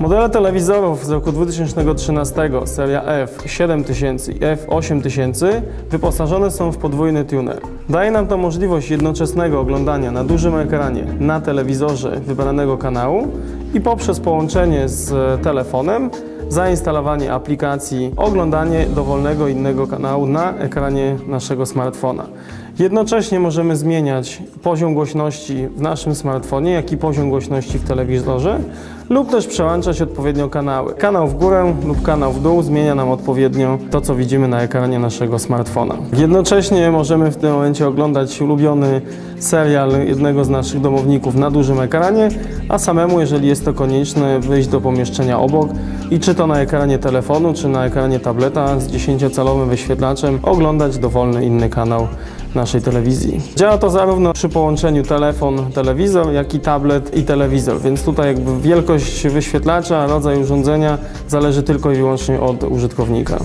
Modele telewizorów z roku 2013, seria F7000 i F8000 wyposażone są w podwójny tuner. Daje nam to możliwość jednoczesnego oglądania na dużym ekranie na telewizorze wybranego kanału i poprzez połączenie z telefonem zainstalowanie aplikacji, oglądanie dowolnego innego kanału na ekranie naszego smartfona. Jednocześnie możemy zmieniać poziom głośności w naszym smartfonie, jak i poziom głośności w telewizorze lub też przełączać odpowiednio kanały. Kanał w górę lub kanał w dół zmienia nam odpowiednio to, co widzimy na ekranie naszego smartfona. Jednocześnie możemy w tym momencie oglądać ulubiony serial jednego z naszych domowników na dużym ekranie, a samemu, jeżeli jest to konieczne, wyjść do pomieszczenia obok i czy to na ekranie telefonu, czy na ekranie tableta z 10-calowym wyświetlaczem oglądać dowolny inny kanał naszej telewizji. Działa to zarówno przy połączeniu telefon, telewizor, jak i tablet i telewizor, więc tutaj jakby wielkość wyświetlacza, rodzaj urządzenia zależy tylko i wyłącznie od użytkownika.